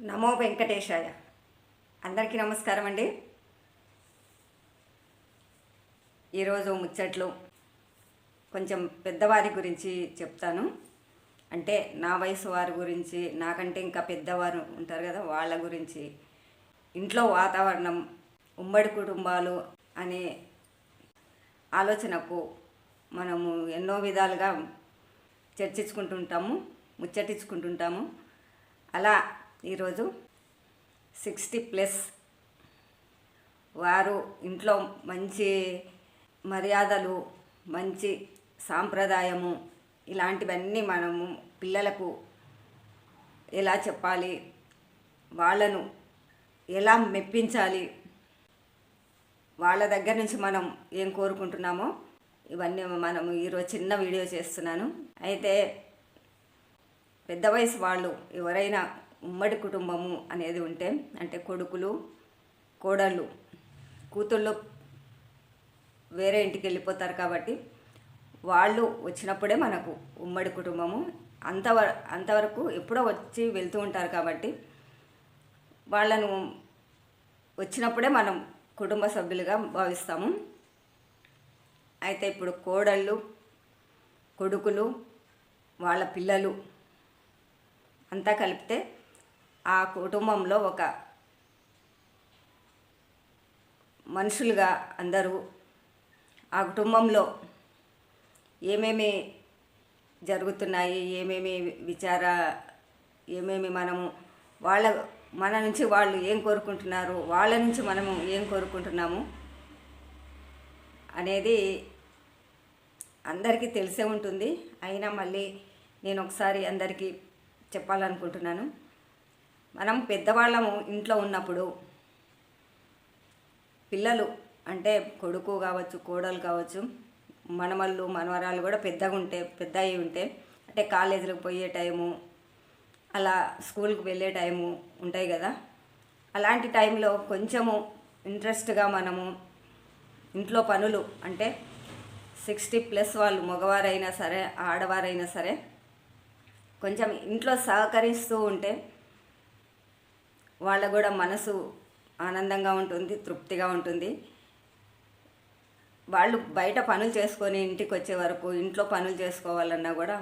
నమో వెంకటేశాయ. అందరికీ నమస్కారం అండి. ఈరోజు ముచ్చట్లు కొంచెం పెద్దవారి గురించి చెప్తాను. అంటే నా వయసు వారి గురించి నాకంటే ఇంకా పెద్దవారు ఉంటారు కదా వాళ్ళ గురించి. ఇంట్లో వాతావరణం ఉమ్మడి కుటుంబాలు అనే ఆలోచనకు మనము ఎన్నో విధాలుగా చర్చించుకుంటుంటాము ముచ్చటించుకుంటుంటాము. అలా ఈరోజు సిక్స్టీ ప్లస్. వారు ఇంట్లో మంచి మర్యాదలు మంచి సాంప్రదాయము ఇలాంటివన్నీ మనము పిల్లలకు ఎలా చెప్పాలి వాళ్ళను ఎలా మెప్పించాలి వాళ్ళ దగ్గర నుంచి మనం ఏం కోరుకుంటున్నామో ఇవన్నీ మనము ఈరోజు చిన్న వీడియో చేస్తున్నాను. అయితే పెద్ద వయసు వాళ్ళు ఎవరైనా ఉమ్మడి కుటుంబము అనేది ఉంటే అంటే కొడుకులు కోడళ్ళు కూతుళ్ళు వేరే ఇంటికి వెళ్ళిపోతారు కాబట్టి వాళ్ళు వచ్చినప్పుడే మనకు ఉమ్మడి కుటుంబము. అంతవర అంతవరకు ఎప్పుడో వచ్చి వెళ్తూ ఉంటారు కాబట్టి వాళ్ళను వచ్చినప్పుడే మనం కుటుంబ సభ్యులుగా భావిస్తాము. అయితే ఇప్పుడు కోడళ్ళు కొడుకులు వాళ్ళ పిల్లలు అంతా కలిపితే ఆ కుటుంబంలో ఒక మనుషులుగా అందరూ ఆ కుటుంబంలో ఏమేమి జరుగుతున్నాయి ఏమేమి విచార ఏమేమి మనము వాళ్ళ మన నుంచి వాళ్ళు ఏం కోరుకుంటున్నారు వాళ్ళ నుంచి మనము ఏం కోరుకుంటున్నాము అనేది అందరికీ తెలిసే ఉంటుంది. అయినా మళ్ళీ నేను ఒకసారి అందరికీ చెప్పాలనుకుంటున్నాను. మనం పెద్దవాళ్ళము ఇంట్లో ఉన్నప్పుడు పిల్లలు అంటే కొడుకు కావచ్చు కోడలు కావచ్చు మనమళ్ళు మనవరాలు కూడా పెద్దగా ఉంటే పెద్ద అయి ఉంటే అంటే కాలేజీలకు పోయే టైము అలా స్కూల్కి వెళ్ళే టైము ఉంటాయి కదా. అలాంటి టైంలో కొంచెము ఇంట్రెస్ట్గా మనము ఇంట్లో పనులు అంటే సిక్స్టీ ప్లస్ వాళ్ళు మగవారైనా సరే ఆడవారైనా సరే కొంచెం ఇంట్లో సహకరిస్తూ ఉంటే వాళ్ళ కూడా మనసు ఆనందంగా ఉంటుంది తృప్తిగా ఉంటుంది. వాళ్ళు బయట పనులు చేసుకొని ఇంటికి వచ్చే వరకు ఇంట్లో పనులు చేసుకోవాలన్నా కూడా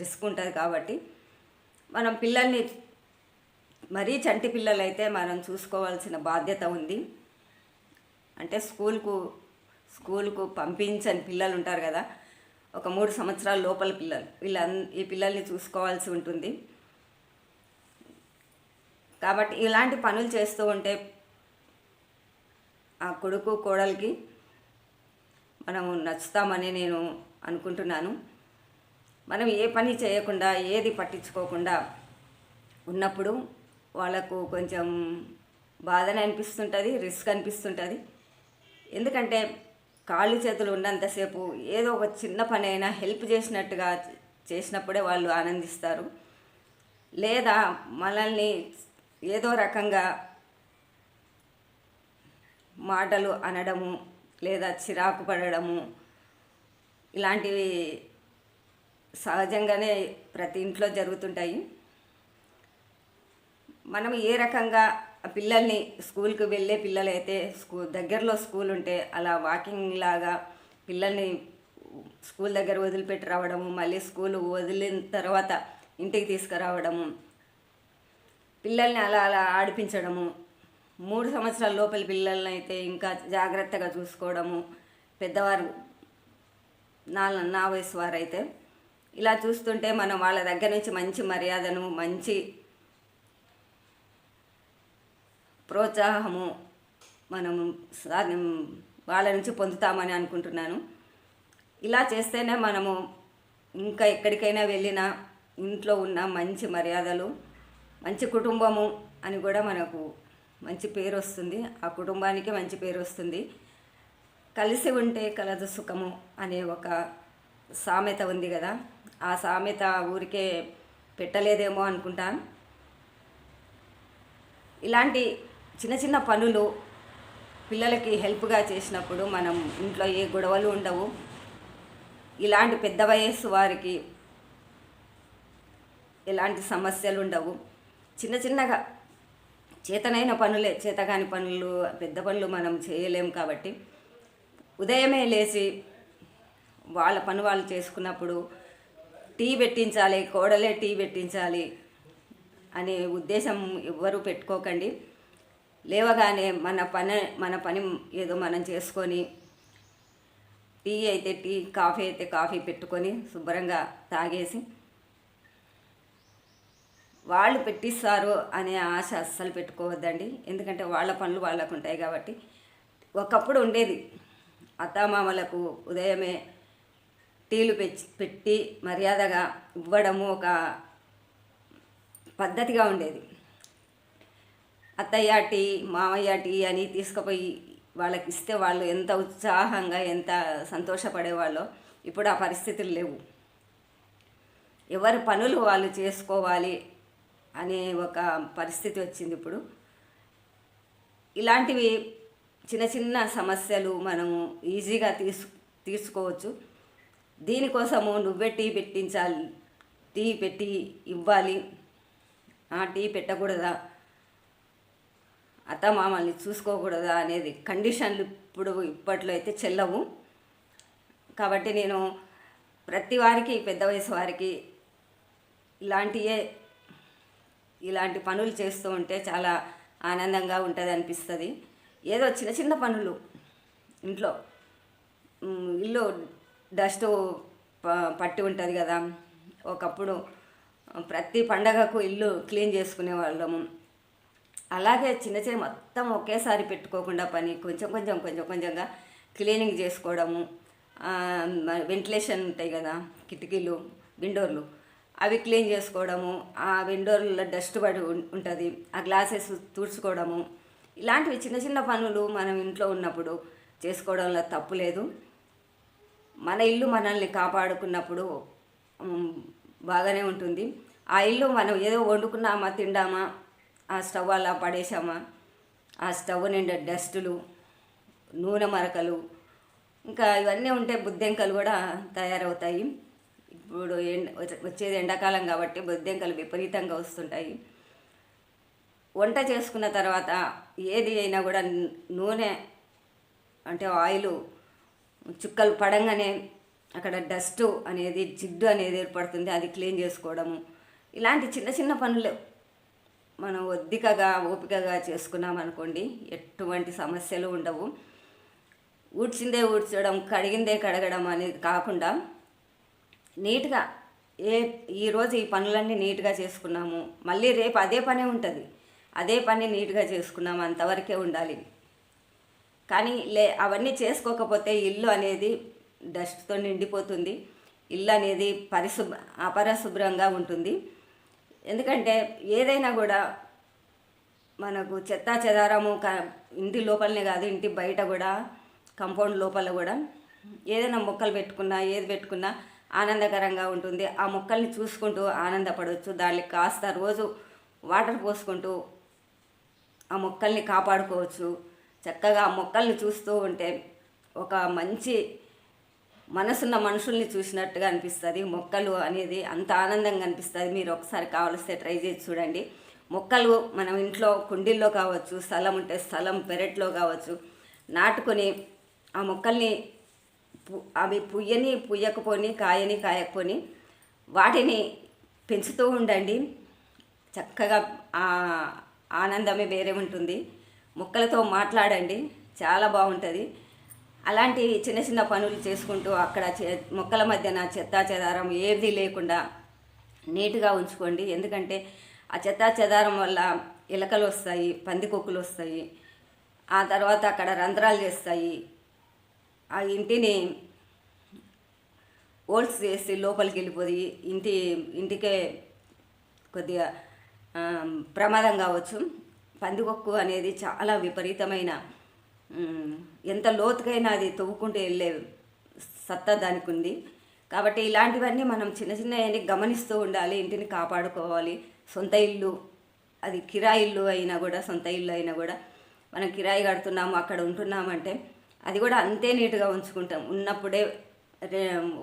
రిస్క్ ఉంటుంది కాబట్టి మనం పిల్లల్ని మరీ చంటి పిల్లలైతే మనం చూసుకోవాల్సిన బాధ్యత ఉంది. అంటే స్కూల్కు స్కూల్కు పంపించని పిల్లలు ఉంటారు కదా ఒక మూడు సంవత్సరాల లోపల పిల్లలు వీళ్ళ ఈ పిల్లల్ని చూసుకోవాల్సి ఉంటుంది. కాబట్టి ఇలాంటి పనులు చేస్తూ ఉంటే ఆ కొడుకు కోడలికి మనము నచ్చుతామని నేను అనుకుంటున్నాను. మనం ఏ పని చేయకుండా ఏది పట్టించుకోకుండా ఉన్నప్పుడు వాళ్ళకు కొంచెం బాధనే అనిపిస్తుంటుంది రిస్క్ అనిపిస్తుంటుంది. ఎందుకంటే కాళ్ళు చేతులు ఉన్నంతసేపు ఏదో ఒక చిన్న పని అయినా హెల్ప్ చేసినట్టుగా చేసినప్పుడే వాళ్ళు ఆనందిస్తారు. లేదా మనల్ని ఏదో రకంగా మాటలు అనడము లేదా చిరాకు పడడము ఇలాంటివి సహజంగానే ప్రతి ఇంట్లో జరుగుతుంటాయి. మనం ఏ రకంగా ఆ పిల్లల్ని స్కూల్కి వెళ్ళే పిల్లలైతే స్కూ దగ్గరలో స్కూల్ ఉంటే అలా వాకింగ్ లాగా పిల్లల్ని స్కూల్ దగ్గర వదిలిపెట్టి రావడము మళ్ళీ స్కూల్ వదిలిన తర్వాత ఇంటికి తీసుకురావడము పిల్లల్ని అలా అలా ఆడిపించడము. మూడు సంవత్సరాల లోపల పిల్లల్ని అయితే ఇంకా జాగ్రత్తగా చూసుకోవడము. పెద్దవారు నా నా వయసు వారైతే ఇలా చూస్తుంటే మనం వాళ్ళ దగ్గర నుంచి మంచి మర్యాదను మంచి ప్రోత్సాహము మనము సాధి వాళ్ళ నుంచి పొందుతామని అనుకుంటున్నాను. ఇలా చేస్తేనే మనము ఇంకా ఎక్కడికైనా వెళ్ళినా ఇంట్లో ఉన్న మంచి మర్యాదలు మంచి కుటుంబము అని కూడా మనకు మంచి పేరు వస్తుంది. ఆ కుటుంబానికి మంచి పేరు వస్తుంది. కలిసి ఉంటే కలదు సుఖము అనే ఒక సామెత ఉంది కదా. ఆ సామెత ఊరికే పెట్టలేదేమో అనుకుంటాను. ఇలాంటి చిన్న చిన్న పనులు పిల్లలకి హెల్ప్గా చేసినప్పుడు మనం ఇంట్లో ఏ గొడవలు ఉండవు. ఇలాంటి పెద్ద వయస్సు వారికి ఎలాంటి సమస్యలు ఉండవు. చిన్న చిన్నగా. చేతనైన పనులే చేతగాని పనులు పెద్ద పనులు మనం చేయలేం కాబట్టి ఉదయమే లేచి వాళ్ళ పని వాళ్ళు చేసుకున్నప్పుడు టీ పెట్టించాలి కోడలే టీ పెట్టించాలి అనే ఉద్దేశం ఎవ్వరూ పెట్టుకోకండి. లేవగానే మన పని మన పని ఏదో మనం చేసుకొని టీ అయితే టీ కాఫీ అయితే కాఫీ పెట్టుకొని శుభ్రంగా తాగేసి వాళ్ళు పెట్టిస్తారు అనే ఆశ అస్సలు పెట్టుకోవద్దండి. ఎందుకంటే వాళ్ళ పనులు వాళ్ళకు ఉంటాయి కాబట్టి. ఒకప్పుడు ఉండేది. అత్తామామలకు ఉదయమే టీలు పెట్టి మర్యాదగా ఇవ్వడము ఒక పద్ధతిగా ఉండేది. అత్తయ్య టీ మామయ్య టీ అని తీసుకుపోయి వాళ్ళకి ఇస్తే వాళ్ళు ఎంత ఉత్సాహంగా ఎంత సంతోషపడేవాళ్ళో ఇప్పుడు ఆ పరిస్థితులు లేవు. ఎవరి పనులు వాళ్ళు చేసుకోవాలి అనే ఒక పరిస్థితి వచ్చింది ఇప్పుడు. ఇలాంటివి చిన్న చిన్న సమస్యలు మనము ఈజీగా తీసు తీసుకోవచ్చు. దీనికోసము నువ్వే టీ పెట్టించాలి. టీ పెట్టి ఇవ్వాలి. ఆ టీ పెట్టకూడదా? అత్త మామల్ని చూసుకోకూడదా అనేది కండిషన్లు ఇప్పుడు ఇప్పట్లో అయితే చెల్లవు. కాబట్టి నేను ప్రతి వారికి పెద్ద వయసు వారికి ఇలాంటియే ఇలాంటి పనులు చేస్తూ ఉంటే చాలా ఆనందంగా ఉంటుంది అనిపిస్తుంది. ఏదో చిన్న చిన్న పనులు ఇంట్లో. ఇల్లు డస్ట్ ప- పట్టి ఉంటుంది కదా. ఒకప్పుడు ప్రతి పండగకు ఇల్లు క్లీన్ చేసుకునే వాళ్ళము అలాగే చిన్న చిన్న మొత్తం ఒకేసారి పెట్టుకోకుండా పని కొంచెం కొంచెం కొంచెం కొంచెంగా క్లీనింగ్ చేసుకోవడము వెంటిలేషన్ ఉంటాయి కదా కిటికీలు విండోర్లు అవి క్లీన్ చేసుకోవడము ఆ విండోర్లో డస్ట్ పడి ఉంటుంది ఆ గ్లాసెస్ తుడుచుకోవడము. ఇలాంటివి చిన్న చిన్న పనులు మనం ఇంట్లో ఉన్నప్పుడు చేసుకోవడంలో తప్పు లేదు. మన ఇల్లు మనల్ని కాపాడుకున్నప్పుడు బాగానే ఉంటుంది. ఆ ఇల్లు మనం ఏదో వండుకున్నామా తిండామా ఆ స్టవ్ అలా పడేసామా ఆ స్టవ్ నిండా డస్టులు నూనె మరకలు ఇంకా ఇవన్నీ ఉంటే బుద్దెంకలు కూడా తయారవుతాయి. ఇప్పుడు ఎండ వచ్చేది ఎండాకాలం కాబట్టి బొద్దెంకలు విపరీతంగా వస్తుంటాయి. వంట చేసుకున్న తర్వాత ఏది అయినా కూడా నూనె అంటే ఆయిల్ చుక్కలు పడంగానే అక్కడ డస్ట్ అనేది జిడ్డు అనేది ఏర్పడుతుంది అది క్లీన్ చేసుకోవడము. ఇలాంటి చిన్న చిన్న పనులు మనం ఒద్దికగా ఓపికగా చేసుకున్నాం అనుకోండి ఎటువంటి సమస్యలు ఉండవు. ఊడ్చిందే ఊడ్చడం కడిగిందే కడగడం అనేది కాకుండా నీట్గా ఏ ఈరోజు ఈ పనులన్నీ నీట్గా చేసుకున్నాము. మళ్ళీ రేపు అదే పనే ఉంటుంది. అదే పని నీట్గా చేసుకున్నాము. అంతవరకే ఉండాలి. కానీ లే అవన్నీ చేసుకోకపోతే ఇల్లు అనేది డస్ట్తో నిండిపోతుంది. ఇల్లు అనేది పరిశుభ్ర అపరిశుభ్రంగా ఉంటుంది. ఎందుకంటే ఏదైనా కూడా మనకు చెత్త చెదారము క ఇంటి లోపలనే కాదు ఇంటి బయట కూడా కంపౌండ్ లోపల కూడా ఏదైనా మొక్కలు పెట్టుకున్నా ఏది పెట్టుకున్నా ఆనందకరంగా ఉంటుంది. ఆ మొక్కల్ని చూసుకుంటూ ఆనందపడవచ్చు దానికి కాస్త రోజు వాటర్ పోసుకుంటూ ఆ మొక్కల్ని కాపాడుకోవచ్చు. చక్కగా ఆ మొక్కల్ని చూస్తూ ఉంటే ఒక మంచి మనసున్న మనుషుల్ని చూసినట్టుగా అనిపిస్తుంది. మొక్కలు అనేది అంత ఆనందంగా అనిపిస్తుంది. మీరు ఒకసారి కావలిస్తే ట్రై చేసి చూడండి. మొక్కలు మనం ఇంట్లో కుండీల్లో కావచ్చు స్థలం ఉంటే స్థలం పెరట్లో కావచ్చు నాటుకొని ఆ మొక్కల్ని అవి పుయ్యని పుయ్యకపోని కాయని కాయకపోని వాటిని పెంచుతూ ఉండండి. చక్కగా ఆనందమే వేరే ఉంటుంది. మొక్కలతో మాట్లాడండి. చాలా బాగుంటుంది. అలాంటి చిన్న చిన్న పనులు చేసుకుంటూ అక్కడ చే మొక్కల మధ్యన చెత్తా చెదారం ఏది లేకుండా నీట్గా ఉంచుకోండి. ఎందుకంటే ఆ చెత్తా చెదారం వల్ల ఎలకలు వస్తాయి పందికొక్కులు వస్తాయి. ఆ తర్వాత అక్కడ రంధ్రాలు చేస్తాయి. ఆ ఇంటిని ఓల్స్ చేసి లోపలికి వెళ్ళిపోయి ఇంటి ఇంటికే కొద్దిగా ప్రమాదం కావచ్చు. పందికొక్కు అనేది చాలా విపరీతమైన ఎంత లోతుకైనా అది తవ్వుకుంటూ వెళ్ళే సత్తా దానికి ఉంది. కాబట్టి ఇలాంటివన్నీ మనం చిన్న చిన్నవన్నీ గమనిస్తూ ఉండాలి ఇంటిని కాపాడుకోవాలి. సొంత ఇల్లు అది కిరాయి ఇల్లు అయినా కూడా సొంత ఇల్లు అయినా కూడా. మనం కిరాయి కడుతున్నాము అక్కడ ఉంటున్నామంటే అది కూడా అంతే నీట్గా ఉంచుకుంటాం. ఉన్నప్పుడే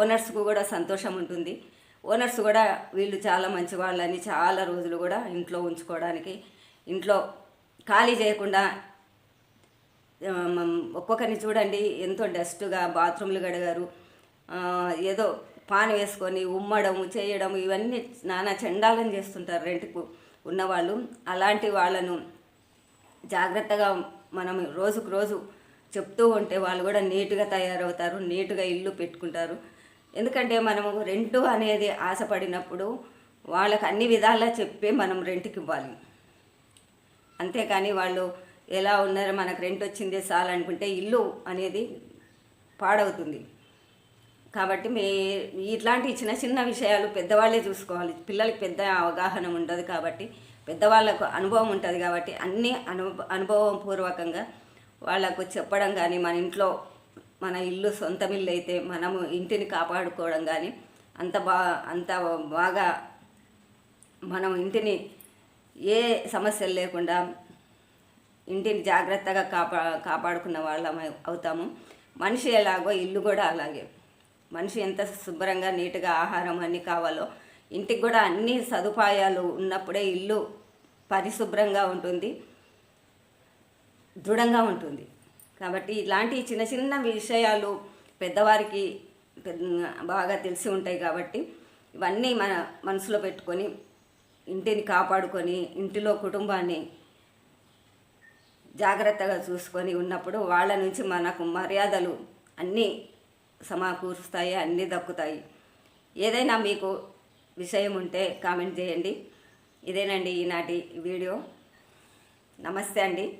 ఓనర్స్కు కూడా సంతోషం ఉంటుంది. ఓనర్స్ కూడా వీళ్ళు చాలా మంచి వాళ్ళని చాలా రోజులు కూడా ఇంట్లో ఉంచుకోవడానికి ఇంట్లో ఖాళీ చేయకుండా ఒక్కొక్కరిని చూడండి ఎంతో డస్ట్గా బాత్రూమ్లు గడగారు ఏదో పాన్ వేసుకొని ఉమ్మడం చేయడం ఇవన్నీ నానా చండాలం చేస్తుంటారు రెంట్కు ఉన్నవాళ్ళు. అలాంటి వాళ్ళను జాగ్రత్తగా మనం రోజుకు రోజు చెప్తూ ఉంటే వాళ్ళు కూడా నీట్గా తయారవుతారు నీట్గా ఇల్లు పెట్టుకుంటారు. ఎందుకంటే మనము రెంటు అనేది ఆశపడినప్పుడు వాళ్ళకి అన్ని విధాలా చెప్పి మనం రెంట్కి ఇవ్వాలి. అంతేకాని వాళ్ళు ఎలా ఉన్నారో మనకు రెంట్ వచ్చింది చాలనుకుంటే ఇల్లు అనేది పాడవుతుంది. కాబట్టి మీ ఇట్లాంటి చిన్న చిన్న విషయాలు పెద్దవాళ్ళే చూసుకోవాలి. పిల్లలకి పెద్ద అవగాహన ఉండదు కాబట్టి పెద్దవాళ్ళకు అనుభవం ఉంటుంది కాబట్టి అన్నీ అను అనుభవం పూర్వకంగా వాళ్ళకు చెప్పడం కానీ మన ఇంట్లో మన ఇల్లు సొంతం ఇల్లు అయితే మనము ఇంటిని కాపాడుకోవడం కానీ అంత బా అంత బాగా మనం ఇంటిని ఏ సమస్యలు లేకుండా ఇంటిని జాగ్రత్తగా కాపా కాపాడుకున్న వాళ్ళం అవుతాము. మనిషి ఎలాగో ఇల్లు కూడా అలాగే. మనిషి ఎంత శుభ్రంగా నీట్గా ఆహారం అన్నీ కావాలో ఇంటికి కూడా అన్ని సదుపాయాలు ఉన్నప్పుడే ఇల్లు పరిశుభ్రంగా ఉంటుంది. దృఢంగా ఉంటుంది. కాబట్టి ఇలాంటి చిన్న చిన్న విషయాలు పెద్దవారికి పెద్ద- బాగా తెలిసి ఉంటాయి కాబట్టి ఇవన్నీ మన మనసులో పెట్టుకొని ఇంటిని కాపాడుకొని ఇంటిలో కుటుంబాన్ని జాగ్రత్తగా చూసుకొని ఉన్నప్పుడు వాళ్ళ నుంచి మనకు మర్యాదలు అన్నీ సమకూరుస్తాయి అన్నీ దక్కుతాయి. ఏదైనా మీకు విషయం ఉంటే కామెంట్ చేయండి. ఇదేనండి ఈనాటి వీడియో. నమస్తే అండి.